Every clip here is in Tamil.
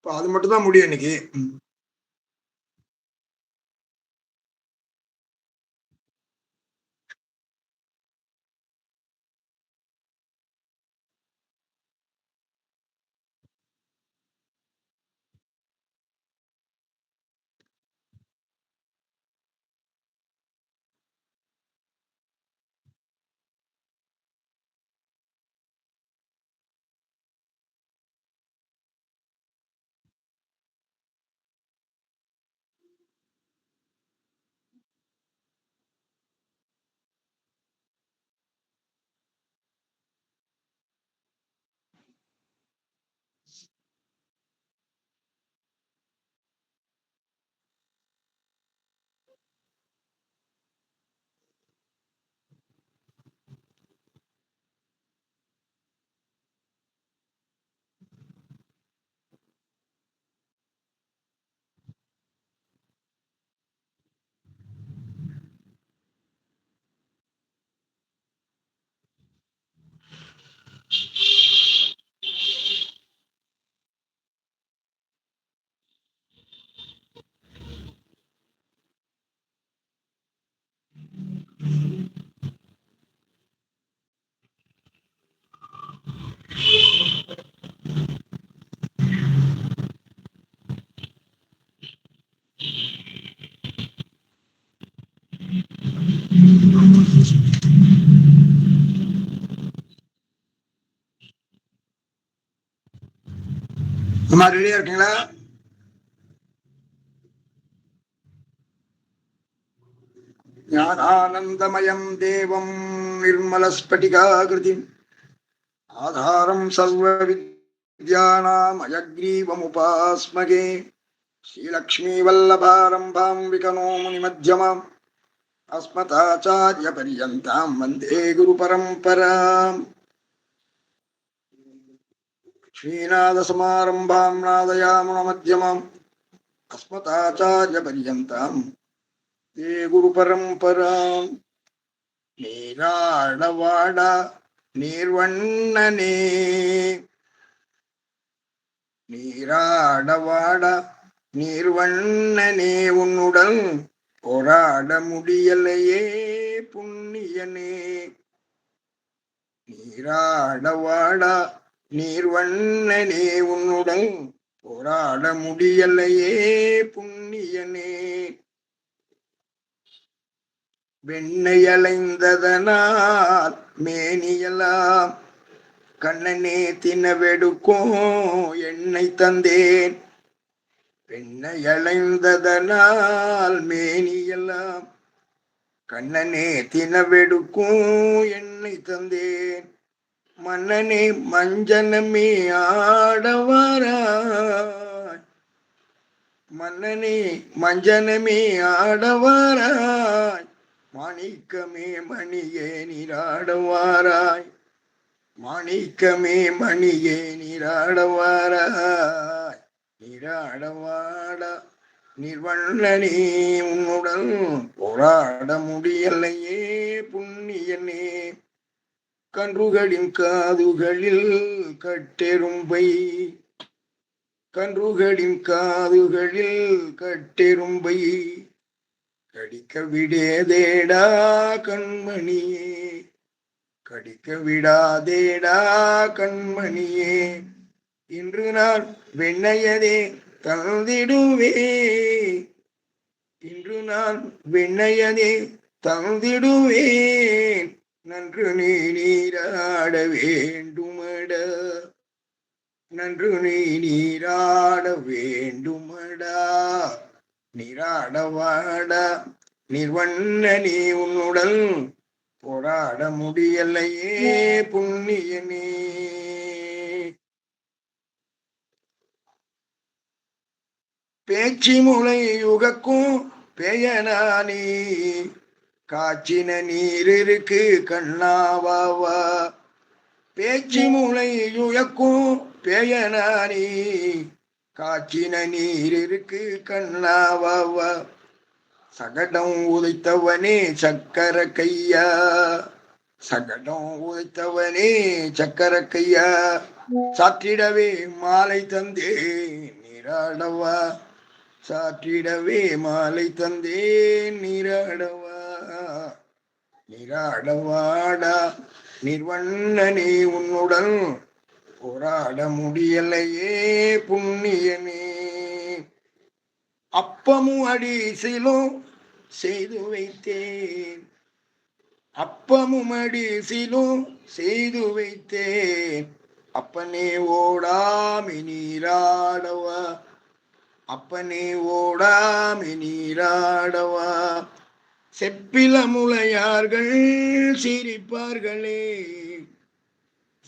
இப்போ அது மட்டும் தான் முடியும் இன்னைக்கு. அம்மா ரெடியா இருக்கீங்களா ஞானானந்தமயம் தேவம் நிர்மலஸ்பட்டிகாகிருதிம் ஆதாரம் சர்வ வித்யானாம் அயக்ரீவமுபாஸ்மகே ஸ்ரீலக்ஷ்மீவல்லபாரம்பாம் விகனோ முனிமத்தியமாம் अस्मदाचार्यपर्यन्तां वन्दे गुरुपरम्पराम् श्रीनाथसमारम्भां नादयामुणमध्यमाम् अस्मदाचार्यपर्यन्तां ते गुरुपरम्पराम् நீராடவாட நீர்வண்ணனே நீராடவாட நீர்வண்ணனே உன்னுடன் போராட முடியலையே புண்ணியனே நீராடவாடா நீர்வண்ணனே உன்னுடன் போராட முடியலையே புண்ணியனே. வெண்ணையலைந்ததனால் மேனியலாம். கண்ணனே தினவெடுக்கும் என்னை தந்தேன். பெண்ணையலைந்ததனால் மேனியெல்லாம் கண்ணனே தினவெடுக்கும் என்னை தந்தேன். மன்னனே மஞ்சனமே ஆடவாராய். மன்னனே மஞ்சனமே ஆடவாராய். மாணிக்கமே மணியே நீராடவாராய். மாணிக்கமே மணியே நீராடவாராய். நீராடவாட நிர்வண்ணனே உன்னுடன் போராட முடியலையே புண்ணியனே. கன்றுகளின் காதுகளில் கட்டெரும்பை கன்றுகளின் காதுகளில் கட்டெரும்பை கடிக்க விடேதேடா கண்மணியே கடிக்க விடாதேடா கண்மணியே. இன்று நான் வெண்ணையதே தந்திடுவே இன்று நான் வெண்ணையதே தந்திடுவேன். நன்று நீ நீராட வேண்டுமட. நன்று நீ நீராட வேண்டுமடா. நீராடவாடா நிர்வண்ண நீ உன்னுடன் போராட முடியலையே புண்ணியனே பேச்சு முளை யுகக்கும் பெயனானி காய்ச்சின நீர் இருக்கு கண்ணாவாவா. பேச்சு முளை யுகக்கும் பெயனானி. காய்ச்சின நீர் இருக்கு கண்ணாவாவா. சகடம் உதைத்தவனே சக்கர கையா. சகடம் உதைத்தவனே சக்கர கையா. சாற்றிடவே மாலை தந்தே நீராடவா. சாற்றிடவே மாலை தந்தே நீராடவா. நீராடவாடா நிர்வண்ணனே உன்னுடன் போராட முடியலையே புண்ணியனே அப்பமும் அடிசிலும் செய்து வைத்தேன். அப்பமும் அடிசிலும் செய்து வைத்தேன். அப்பனே ஓடாமி நீராடவா அப்பனே ஓடாமி நீராடவா செப்பில முளையார்கள் சிரிப்பார்களே.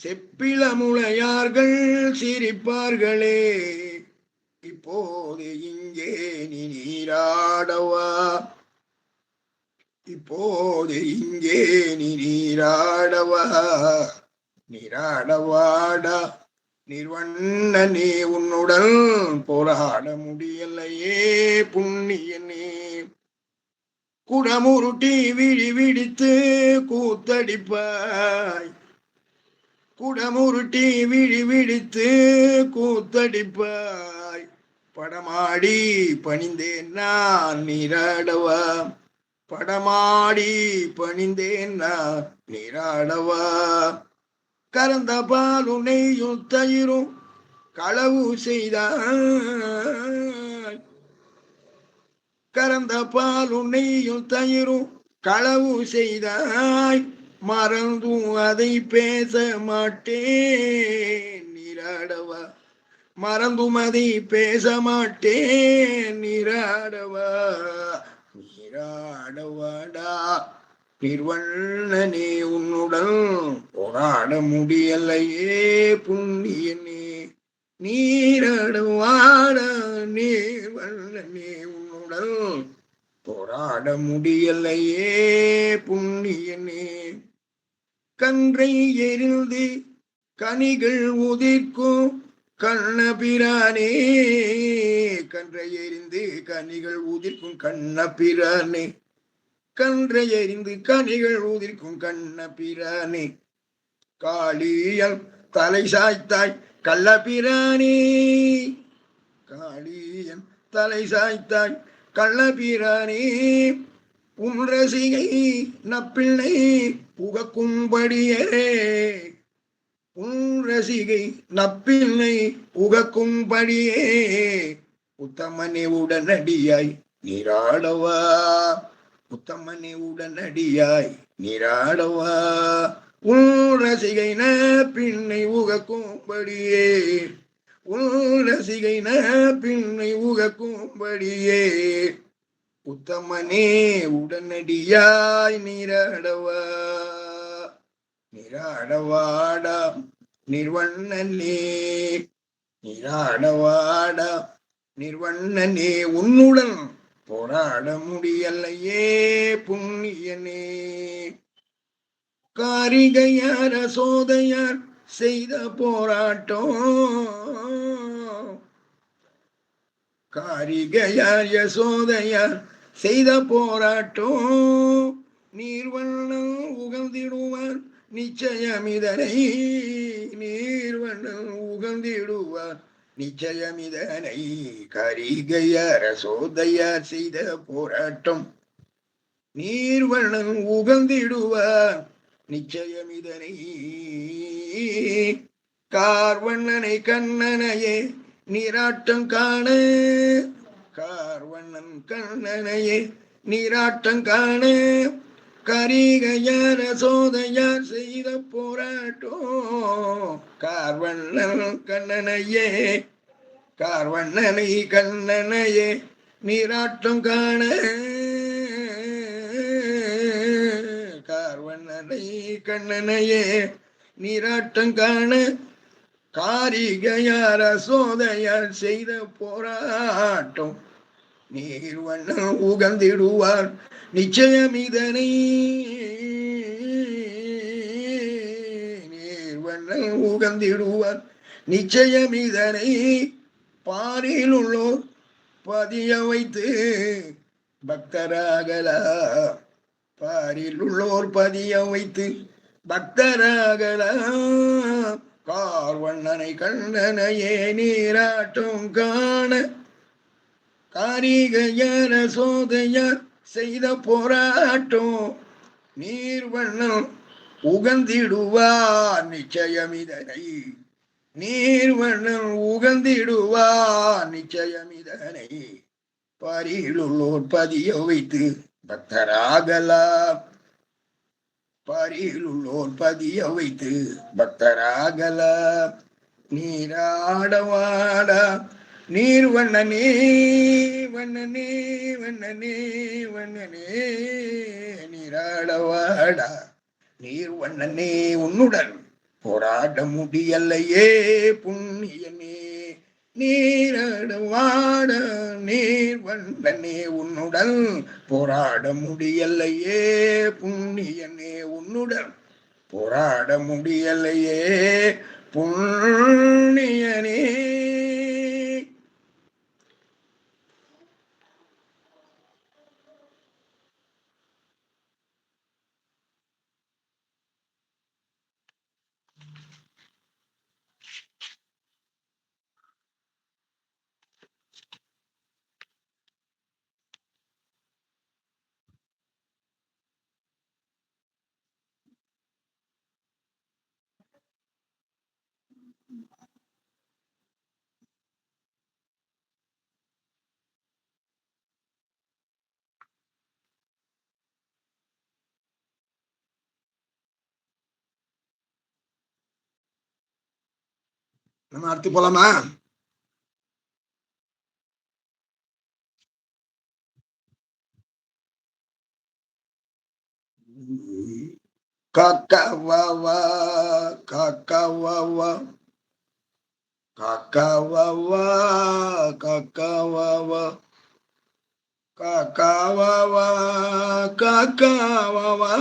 செப்பில முளையார்கள் சிரிப்பார்களே. இப்போது இங்கே நீ நீராடவா? இப்போது இங்கே நீ நீராடவா? நீராடவாடா. நிர்வண்ணனே உன்னுடன் போராட முடியலையே. புண்ணியனே குடமுருட்டி விழி விழித்து கூத்தடிப்பாய். குடமுருட்டி விழி விழித்து கூத்தடிப்பாய். படமாடி பணிந்தேன் நான் நீராடவா. படமாடி பணிந்தேன் நான் நீராடவா. கறந்த பால் உன்னையும் தயிரும் களவு செய்தான் கறந்த பாலும் நெய்யும் தயிரும் களவு செய்தாய். மறந்தும் அதை பேச மாட்டேன் நீராடவா. மறந்தும் அதை பேச மாட்டேன் நீராடவா. நீராடவாடா. நிர்வண்ணனே உன்னுடன் போராட முடியலையே புண்ணியனே. நீராடவாடா நீர்வண்ணனே உன்னுடன் போராட முடியலையே புண்ணியனே. கன்றை எரிந்து கனிகள் உதிர்க்கும் கண்ணபிரானே. கன்றை எரிந்து கனிகள் உதிர்க்கும் கண்ணபிரானே. கன்றை எரிந்து கனிகள் உதிர்க்கும் கண்ணபிரானே. காளியல் தலை சாய்த்தாய் கள்ளபிரானே. காளியன் தலை சாய்த்தாய் கள்ளபிரானே உன் ரசிகை நப்பிள்ளை புகக்கும்படியே உன் ரசிகை நப்பிள்ளை புகக்கும்படியே உத்தமனே உடனடியாய் நீராடவா. உத்தமனே உடனடியாய் நீராடவா. உன் ரசிகை நப்பிள்ளை உகக்கும்படியே உன் ரசிகை உகக்கும்படியே. உத்தமனே உடனடியாய் நீராடவா. நீராடவாடா நிர்வண்ணனே. நீராடவாடா நிர்வண்ணனே. உன்னுடன் போராட முடியலையே புண்ணியனே. காரிகையார் அசோதையார் செய்த போராட்டம். காரிகையார் யசோதையார் செய்த போராட்டம். நீர்வண்ணம் உகழ்ந்திடுவார் நிச்சயமிதனை நீர்வண்ணம் உகழ்ந்திடுவார் நிச்சயமிதனை கரிகையார் யசோதையார் செய்த போராட்டம். நீர்வண்ணம் உகழ்ந்திடுவார் நிச்சயமிதனை. கார்வண்ணனை கண்ணனையே நீராட்டம் காண. கார்வண்ணன் கண்ணனையே நீராட்டம் காண. கரிகையார சோதையார் செய்த போராட்டம். கார்வண்ணன் கண்ணனையே கார்வண்ணனை கண்ணனையே நீராட்டம் காண. கண்ணனையே நீராட்டம் காண காரிகையார சோதையார் செய்த போராட்டம். நீர் வண்ணம் உகந்திடுவார் நிச்சயம் இதனை. நீர் வண்ணம் உகந்திடுவார் நிச்சயம் இதனை. பாரில் உள்ளோர் பதிய வைத்து பக்தராகலா. பாரில் உள்ளோர் பதிய வைத்து பக்தராகலாம். கார்வண்ணனை கண்ணனையே நீராட்டும் காண. காரிகையர சோதையார் செய்த போராட்டம். நீர்வண்ணம் உகந்திடுவார் நிச்சயமிதனை நீர்வண்ணம் உகந்திடுவார் நிச்சயமிதனை பரியிலுள்ளோர் பதிய வைத்து பக்தராகலாம் பரியிலுள்ளோர் பதிய வைத்து பக்தராகலாம் நீராடவாடா நீர் வண்ணனே வண்ணனே வண்ணனே வண்ணனே நீராடவாடா நீர் வண்ணனே உன்னுடன் போராட முடியலையே புண்ணியனே. நீரடுவாட நீர் வண்ணனே உன்னுடன் போராட முடியலையே புண்ணியனே உன்னுடன் போராட முடியலையே புண்ணியனே Nama arti pola ma. Kakak wawa, kakak. Kakavawa, kakavawa, kakavawa, kakavawa,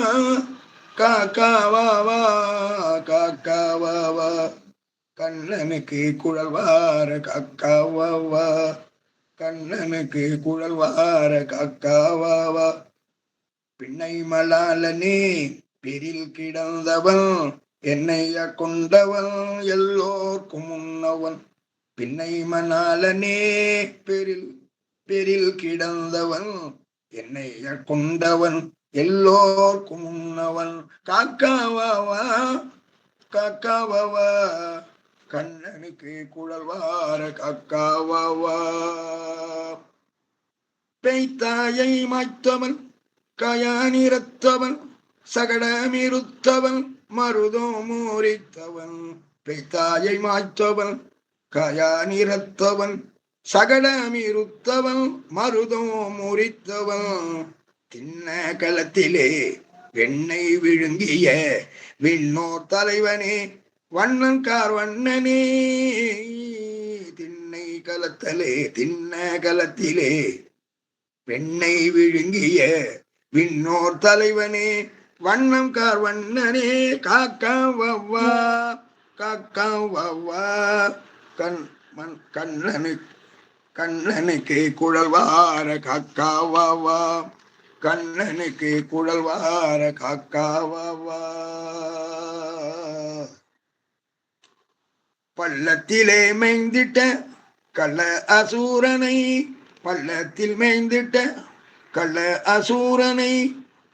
kakavawa, kakavawa, கண்ணனுக்கு குழல்வார கக்காவாவா. கண்ணனுக்கு குழல்வார கக்காவாவா. பின்னை மலாலனே பெரில் கிடந்தவன். என்னைய கொண்டவன் எல்லோர்க்கும் முன்னவன் பின்னை மணாலனே பெரில் பெரில் கிடந்தவன். என்னைய கொண்டவன் எல்லோர்க்கும் முன்னவன் காக்காவாவா காக்காவாவா கண்ணனுக்கு குழல்வார காக்காவாவா. பெய்தாயை மாய்த்தவன் கயானிரத்தவன் சகடமிருத்தவன். மருதோ மூரித்தவன் பெய்தாயை மாய்த்தவன் கயா நிறத்தவன் சகடமிருத்தவன் மருதோ முறித்தவன் தின்ன களத்திலே வெண்ணை விழுங்கிய விண்ணோர் தலைவனே வண்ணன் கார் வண்ணனே. திண்ணை கலத்தலே திண்ண கலத்திலே வெண்ணை விழுங்கிய விண்ணோர் தலைவனே வண்ணம் கார் வண்ணனே காக்கா வவ்வா காக்கா வவ்வா. கண் மண் கண்ணனு கண்ணனுக்கு குழல்வார காக்கா வவ்வா. கண்ணனுக்கு குழல்வார காக்கா வவ்வா. பள்ளத்திலே மேய்ந்திட்ட கள்ள அசூரனை பள்ளத்தில் மேய்ந்திட்ட கள்ள அசூரனை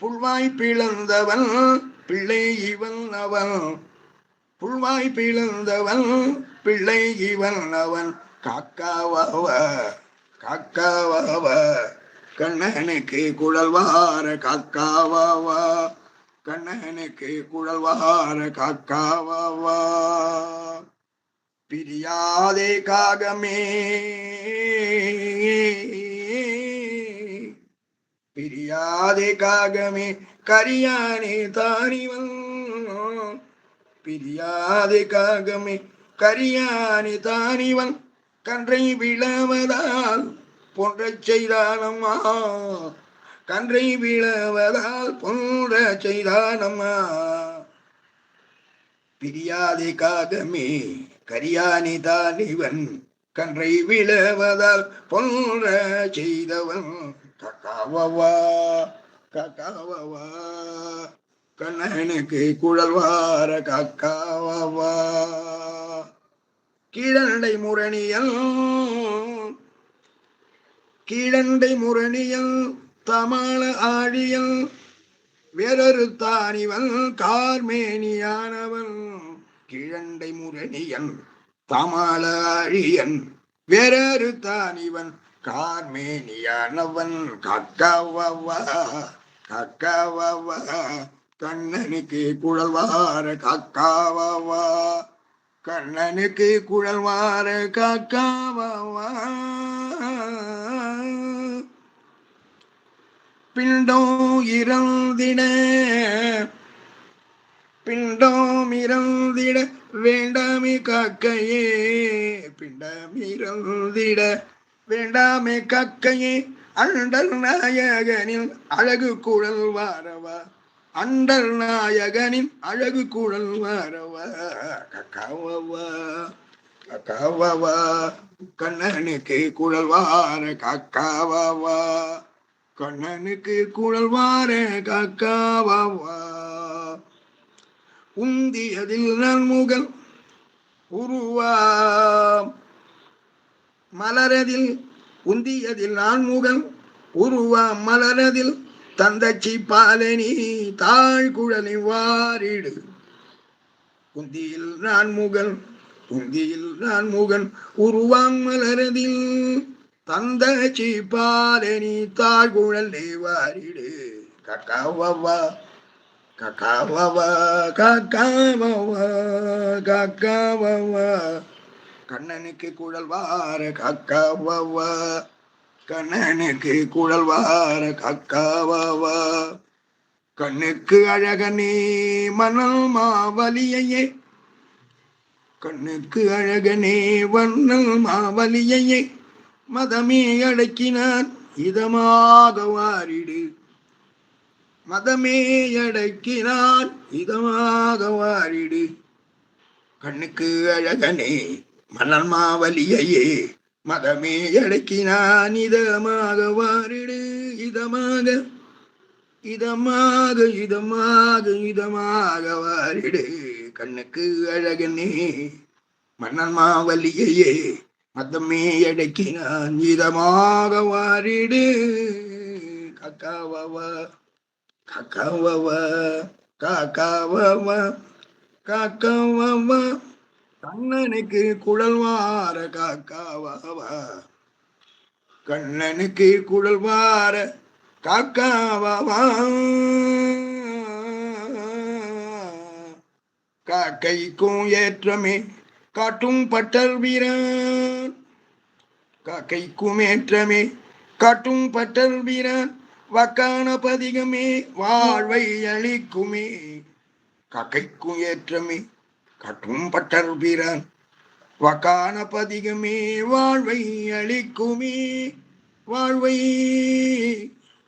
புல்வாய் பிளந்தவன் பிள்ளை இவன் அவன் புல்வாய் பிளந்தவன் பிள்ளை இவன் அவன் காக்காவாவ காக்காவாவ. கண்ணனுக்கு குழல்வார காக்காவாவா. கண்ணனுக்கு குழல்வார காக்காவாவா. பிரியாதே காகமே. பிரியாதே காகமே கரியானே தானிவன் பிரியாதே காகமே கரியானே தானிவன் கன்றை விழவதால் போன்ற செய்தானம்மா. கன்றை விழவதால் போன்ற செய்தானம்மா. பிரியாதே காகமே கரியானி தானிவன் கன்றை விழவதால் போன்ற செய்தவன். கக்காவா கக்காவா கண்ணனுக்கு குழல்வார கக்காவா கீழண்டை முரணியல் கீழண்டை முரணியல் தமாள ஆழியல் வேறொரு தானிவன் கார்மேனியானவன் கிழண்டை முரணியன் தமாள ஆழியன் வேறொரு தானிவன் கார்மேனியானவன் கக்காவா கக்காவா கண்ணனுக்கு குழல்வார காக்காவா கண்ணனுக்கு குழல்வார காக்காவா பிண்டோ இறந்திட பிண்டோம் இறந்திட வேண்டாமி காக்கையே பிண்டம் வேண்டாமே காக்கையே அண்டர் நாயகனின் அழகு குழல் வாரவா. அண்டர் நாயகனின் அழகு குழல் வாரவா. கக்காவா கக்காவா கண்ணனுக்கு குழல் வார காக்காவா கண்ணனுக்கு குழல் வார காக்காவா உந்தியதில் நன்முகல் உருவா மலரதில் உந்தியதில் நான்முகன் உருவ மலரதில் தந்தச்சி பாலனி தாழ் குழலி வாரிடு. உந்தியில் நான்முகன் உந்தியில் நான்முகன் உருவாங் மலரதில் தந்தச்சி பாலனி தாழ் குழலி வாரிடு. கக்காவா கக்காவா கக்காவா கக்காவா கண்ணனுக்கு குழல்வார கக்காவா கண்ணனுக்கு குழல்வார கக்காவா கண்ணுக்கு அழகனே மணல் மாவலியையே. கண்ணுக்கு அழகனே வண்ணல் மாவலியையே. மதமே அடக்கினான் இதமாக வாரிடு. மதமே அடக்கினான் இதமாக வாரிடு. கண்ணுக்கு அழகனே மணல் மதமே அடக்கினான். இதமாக வாரிடு. இதமாக இதமாக இதமாக இதமாக வாரிடு. கண்ணுக்கு அழகனே மன்னன்மாவலியையே மதமே அடக்கினான். இதமாக வாரிடு. காக்காவா காக்காவா காக்காவா காக்காவா கண்ணனுக்கு குழல்வார வார கண்ணனுக்கு குழல்வார வார காக்கைக்கும் ஏற்றமே காட்டும் பட்டர் வீரன். காக்கைக்கும் ஏற்றமே காட்டும் பட்டர் வீரன். வக்கான பதிகமே வாழ்வை அளிக்குமே. காக்கைக்கும் ஏற்றமே கட்டும் பட்டர் வீரன். வக்கான பதிகமே வாழ்வை அளிக்குமே வாழ்வை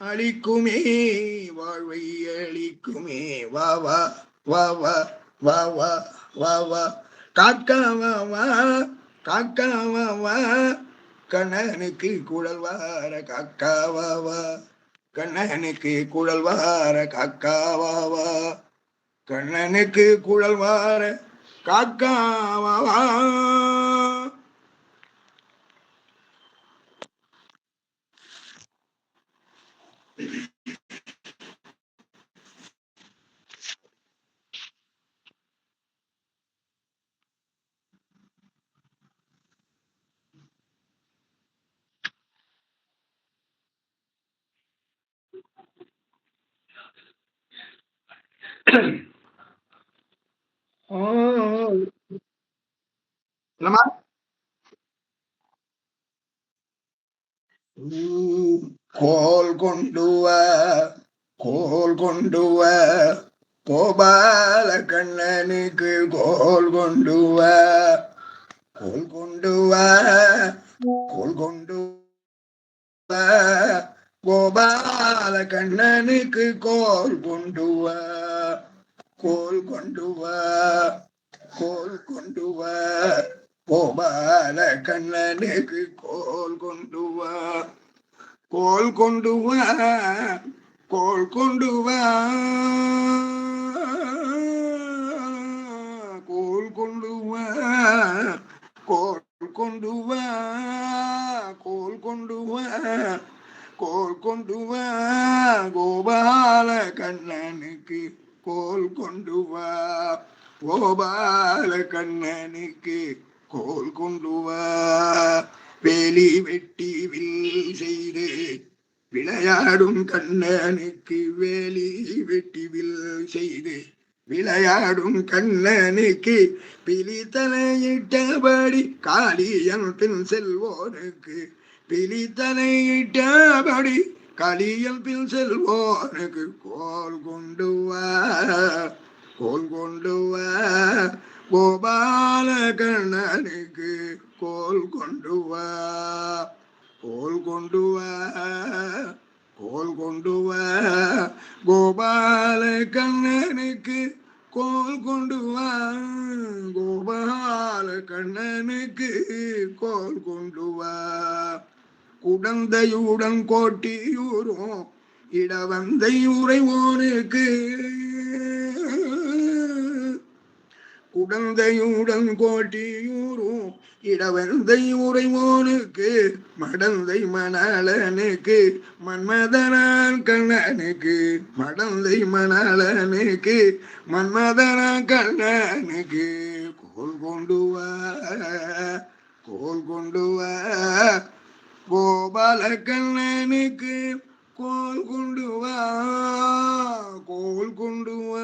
அளிக்குமே வாழ்வை அளிக்குமே. வா வா வா வா வா வா வா வா. காக்கா வா வா காக்கா வா வா. கண்ணனுக்கு குழல் வார காக்கா வா வா. கண்ணனுக்கு குழல் வார காக்கா வா வா. கண்ணனுக்கு குழல் வார காக்காவா என்னமா கோல் கொண்டுவ கோல் கொண்டுவ. கோபால கண்ணனுக்கு கோல் கொண்டுவ. கோல் கொண்டுவ கோல் கொண்டுவ. கோபால கண்ணனுக்கு கோல் கொண்டுவ. கோல் கொண்டு வா கோல் கொண்டு வா கோபால கண்ணனுக்கு கோல் கொண்டு வா கோல் கொண்டு வா கோல் கொண்டு வா கோல் கொண்டு வா கோல் கொண்டு வா கோல் கொண்டு வா கோல் கொண்டு வா கோபால கண்ணனுக்கு கோல் கொண்டு வா. கோபால கண்ணனுக்கு கோல் கொண்டு வா. வேலி வெட்டி வில் செய்து விளையாடும் கண்ணனுக்கு வேலி வெட்டி வில் செய்து விளையாடும் கண்ணனுக்கு பிலி தலையிட்டபடி காளியன் பின் செல்வோனுக்கு பிலி தலையிட்டபடி களியல் பின் செல்வோனுக்கு கோல் கொண்டு கோல் கொண்டு கோபால கண்ணனுக்கு கோல் கொண்டு கோல் கொண்டு கோல் கொண்டு கோபால கண்ணனுக்கு கோல் கொண்டு வா கோபால கண்ணனுக்கு கோல் கொண்டு வா குடந்தையுடன் கோட்டியூரும் இடவந்தை உரைவோனுக்கு குடந்தையுடன் கோட்டியூரும் இடவந்தை உரைவோனுக்கு மடந்தை மணாளனுக்கு மன்மதனான் கண்ணனுக்கு. மடந்தை மணாளனுக்கு மன்மதனான் கண்ணனுக்கு. கோல் கொண்டு வா கோல் கொண்டு வா. கோபால கண்ணனுக்கு கோல் கொண்டு வா கோல் கொண்டு வா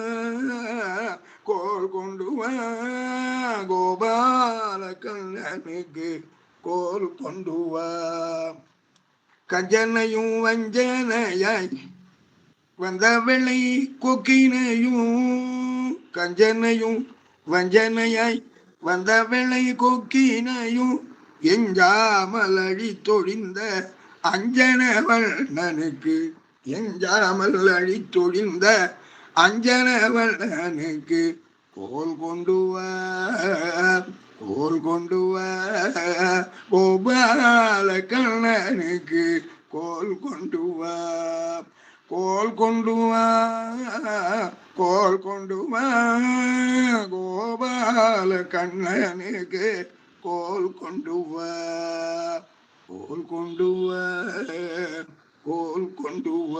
கோல் கொண்டு வா கோபால கண்ணனுக்கு கோல் கொண்டு வா கஜனையும் வஞ்சனையாய் வந்த வெள்ளை கொக்கினையும் கஞ்சனையும் வஞ்சனையாய் வந்த வெள்ளை கொக்கினையும் எஞ்சாமலடி தொழிந்த அஞ்சனவண்ணனுக்கு எஞ்சாமல் அழித்தொழிந்த அஞ்சனவண்ணனுக்கு கோல் கொண்டு கோல் கொண்டு கோபால கண்ணனுக்கு கோல் கொண்டு கோல் கொண்டு கோல் கொண்டு கோபால கண்ணனுக்கு கோல் கொண்டுவ கோல் கொண்டுவ கோல் கொண்டுவ.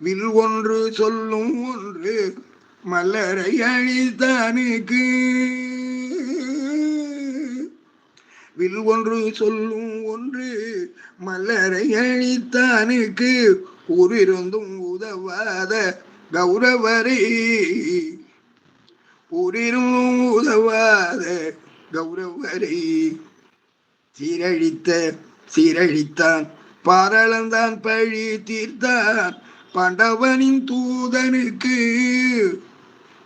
வில் ஒன்று சொல்லும் ஒன்று மலரை அழித்தானுக்கு. வில் ஒன்று சொல்லும் ஒன்று மலரை அழித்தானுக்கு. ஊரிருந்தும் உதவாத கௌரவரே ஊரிருந்தும் உதவாத கௌரவரை. சீரழித்த சீரழித்தான் பாரளந்தான் பழி தீர்த்தான் பண்டவனின் தூதனுக்கு.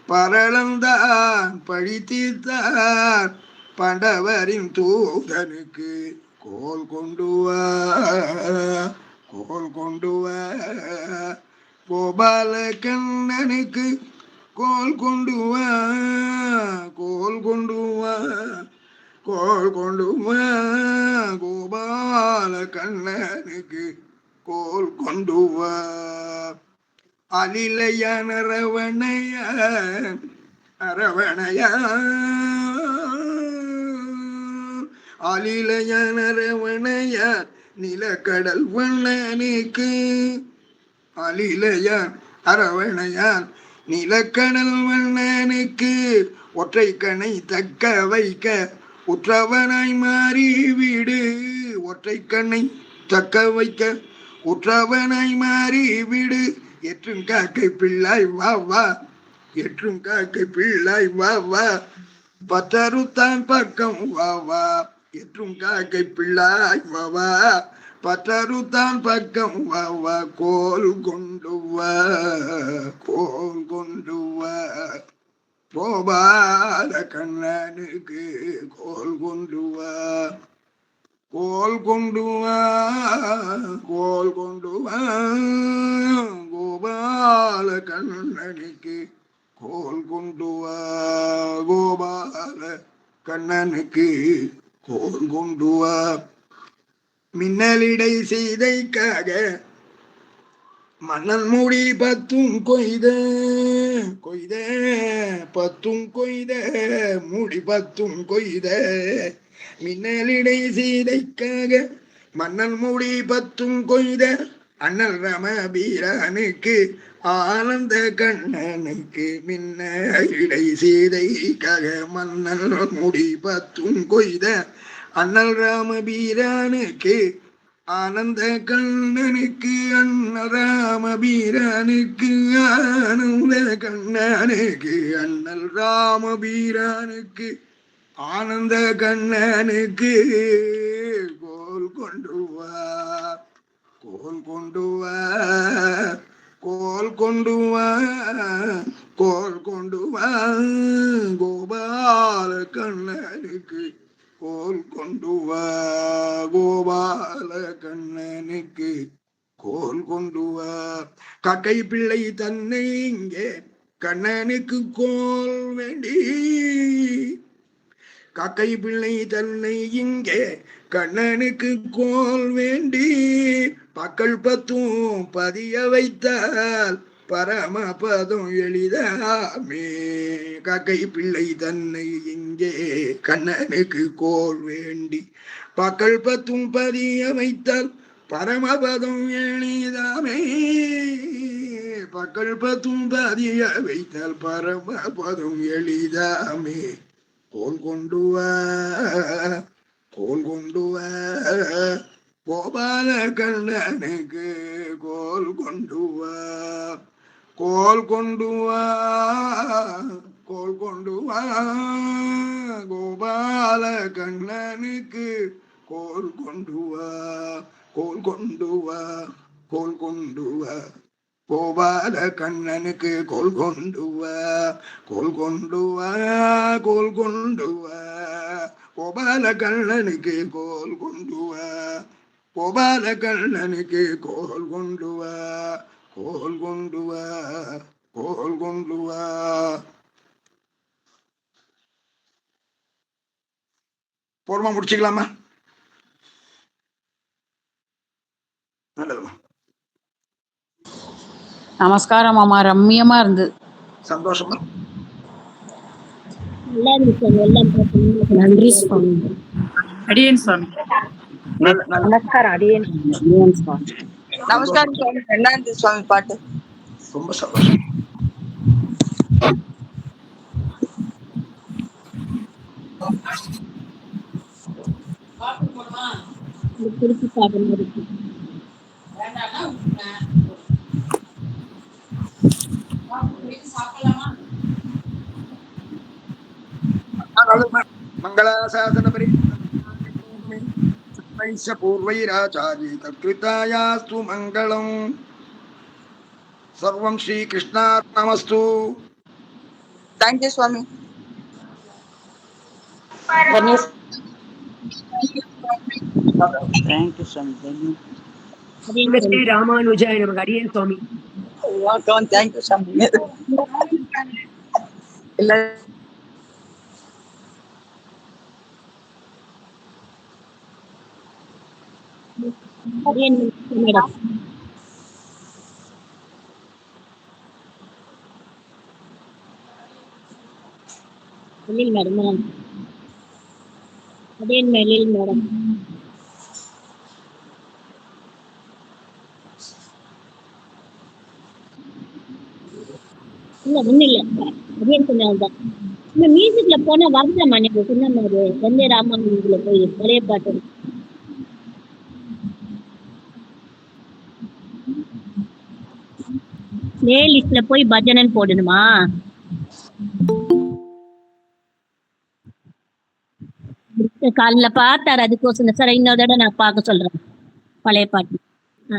பரளந்தான் பழி தீர்த்தார் பண்டவரின் தூதனுக்கு. கோல் கொண்டு கோல் கொண்டு கோபால கண்ணனுக்கு கோல் கொண்டு வா கோல் கொண்டு வா கோல் கொண்டு வா கோபால கண்ணனுக்கு கோல் கொண்டு வா அலிலையான அரவணைய. அரவணைய அலிலையான அரவணைய நிலக்கடல் வண்ணனுக்கு. அலிலையான் அரவணையான் நிலக்கடல் வண்ணனுக்கு ஒற்றை கணை தக்க வைக்க உற்றவனாய் மாறி விடு. ஒற்றை கண்ணை தக்க வைக்க உற்றவனாய் மாறி விடு. எற்றும் காக்கை பிள்ளாய் வா வா. எற்றும் காக்கை பிள்ளாய் வா வா. பத்தருத்தான் பக்கம் வா வா. எற்றும் காக்கை பிள்ளாய் வா வா. பத்தருத்தான் பக்கம் வவ கோல் கொண்டுவ கோல் கொண்டுவ. வா கோபால கண்ணனுக்கு கோல் கொண்டுவ. கோல் கொண்டுவ கோல் கொண்டுவ. கோபால கண்ணனுக்கு கோல் கொண்டுவ. கோபால கண்ணனுக்கு கோல் கொண்டு மின்னலிடை செய்தைக்காக மன்னன் மூடி பத்தும் கொய்த கொய்த பத்தும் கொய்த மூடி பத்தும் கொய்த. மின்னலிடை செய்தைக்காக மன்னன் மூடி பத்தும் கொய்த அண்ணல் ரம வீரனுக்கு ஆனந்த கண்ணனுக்கு மின்ன இடை சீதைக்காக மன்னல் முடி பத்தும் கொய்த. அண்ணல் ராமபீரானுக்கு ஆனந்த கண்ணனுக்கு அண்ணல் ராம ஆனந்த கண்ணனுக்கு அண்ணல் ராமபீரானுக்கு ஆனந்த கண்ணனுக்கு கோல் கொண்டு வா கோல் கொண்டு வா கோல் கொண்டு வா கோல் கொண்டு வா கோபால கண்ணனுக்கு கோல் கொண்டு வா கோபால கண்ணனுக்கு கோல் கொண்டு வா கக்கை பிள்ளை தன்னை இங்கே கண்ணனுக்கு கோல் வேண்டி. கக்கை பிள்ளை தன்னை இங்கே கண்ணனுக்கு கோல் வேண்டி. பக்கள் பத்தும் பதிய வைத்தால் பரமபதம் எளிதாமே காக்கை பிள்ளை தன்னை இங்கே கண்ணனுக்கு கோள் வேண்டி பகல் பத்தும் பதிய வைத்தால் பரமபதம் எளிதாமே. பகல் பத்தும் பதிய வைத்தால் பரமபதம் எளிதாமே. கோல் கொண்டு வா கோல் கொண்டு வா கோபால கண்ணனுக்கு கோல் கொண்டு வா கோல் கொண்டு வா கோல் கொண்டு வா கோபால கண்ணனுக்கு கோல் கொண்டு வா கோல் கொண்டு வா கோல் கொண்டு வா கோபால கண்ணனுக்கு கோல் கொண்டு வா கோல் கொண்டு வா கோல் கொண்டு வா கோபால கண்ணனுக்கு கோல் கொண்டு வா கோபால கண்ணனுக்கு கோல் கொண்டு வா கோல் கொண்டு வா கோல் கொண்டு வா போர்மா முடிச்சுக்கலாமா? நல்லதுமா. நமஸ்காரம் அம்மா ரம்மியமா இருந்தது சந்தோஷமா? நன்றி சுவாமி. அடியேன் சுவாமி. நமஸ்காரம் அடியேன். அடியேன் சுவாமி. நமஸ்காரம் சுவாமி ரெண்டாயிரத்தி சுவாமி பாட்டு. ரொம்ப சந்தோஷம். இது திருப்பி பார்க்குற மாதிரி இருக்கு மங்களாசாசனபரி वैश्य पूर्वैराचार्य तत्कृतायास्तु मङ्गलम्। सर्वं श्रीकृष्णार्पणमस्तु। थैंक यू स्वामी थैंक यू स्वामी श्री रामानुजाय नमः। हरिये स्वामी थैंक यू स्वामी மேடம் மேடம் அடியேன் மேடம் இல்ல ஒண்ணும் இல்ல. அடியேன் இந்த மியூசிக்ல போனா வரலாமா நீங்க சொன்ன மாதிரி. செந்தை ராமானுஜத்துல போய் பழைய பாட்டு. பிளேலிஸ்ட்ல போய் பஜனன் போடணுமா? காலைல பார்த்தாரு அதுக்கோசம் சார் இன்னொரு தடவை நான் பார்க்க சொல்றேன். பழைய பாட்டு. ஆ